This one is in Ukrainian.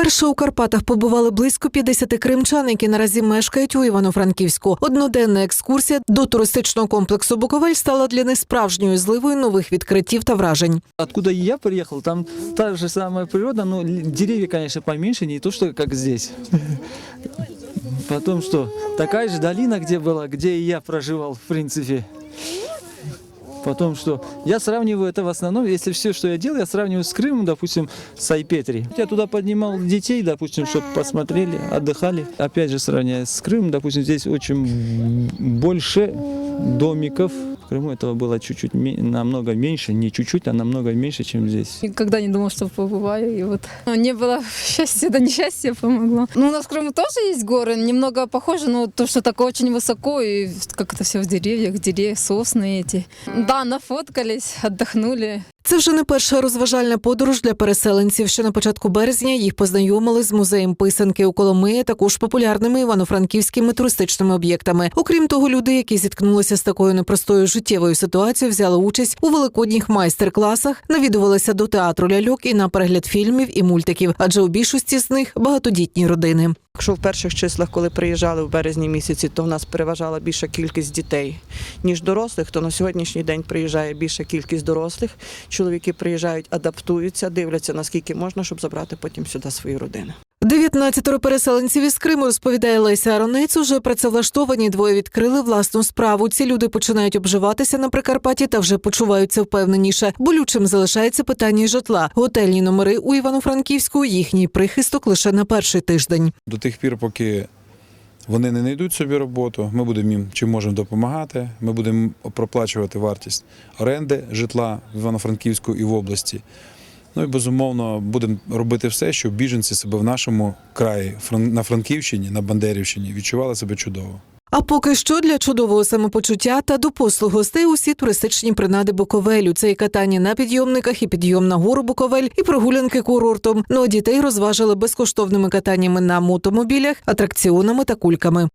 Вперше у Карпатах побували близько 50 кримчан, які наразі мешкають у Івано-Франківську. Одноденна екскурсія до туристичного комплексу Буковель стала для них справжньою зливою нових відкриттів та вражень. Откуда я приехал, там та же самая природа, но л- деревья, конечно, поменьше, не то, как здесь. Потом что, такая же долина, где была, где и я проживал, в принципе. Потом что, я сравниваю это в основном, если все, что я делаю, я сравниваю с Крымом, допустим, с Айпетри. Я туда поднимал детей, допустим, чтобы посмотрели, отдыхали. Опять же, сравняя с Крымом, допустим, здесь очень больше домиков. В Крыму этого было чуть-чуть ме- намного меньше, не чуть-чуть, а намного меньше, чем здесь. Никогда не думал, что побываю. И вот ну, не было счастья, да несчастье помогло. Ну, у нас в Крыму тоже есть горы, немного похоже, но то, что так очень высоко, и как это все в деревьях, деревья, сосны эти. Да, нафоткались, отдохнули. Це вже не перша розважальна подорож для переселенців. Ще на початку березня їх познайомили з музеєм писанки у Коломиї, також популярними івано-франківськими туристичними об'єктами. Окрім того, люди, які зіткнулися з такою непростою життєвою ситуацією, взяли участь у великодніх майстер-класах, навідувалися до театру ляльок і на перегляд фільмів і мультиків, адже у більшості з них багатодітні родини. Якщо в перших числах, коли приїжджали в березні місяці, то в нас переважала більша кількість дітей, ніж дорослих, то на сьогоднішній день приїжджає більша кількість дорослих. Чоловіки приїжджають, адаптуються, дивляться наскільки можна, щоб забрати потім сюди свої родини. 19 переселенців із Криму розповідає Леся Аронець. Уже працевлаштовані двоє відкрили власну справу. Ці люди починають обживатися на Прикарпатті та вже почуваються впевненіше. Болючим залишається питання житла. Готельні номери у Івано-Франківську їхній прихисток лише на перший тиждень. До тих пір, поки вони не знайдуть собі роботу, ми будемо їм чим можемо допомагати. Ми будемо проплачувати вартість оренди житла в Івано-Франківську і в області. Ну і безумовно будемо робити все, щоб біженці себе в нашому краї, на Франківщині, на Бандерівщині, відчували себе чудово. А поки що для чудового самопочуття та до послуг гостей усі туристичні принади Буковелю. Це і катання на підйомниках, і підйом на гору Буковель, і прогулянки курортом. Ну а дітей розважили безкоштовними катаннями на мотомобілях, атракціонами та кульками.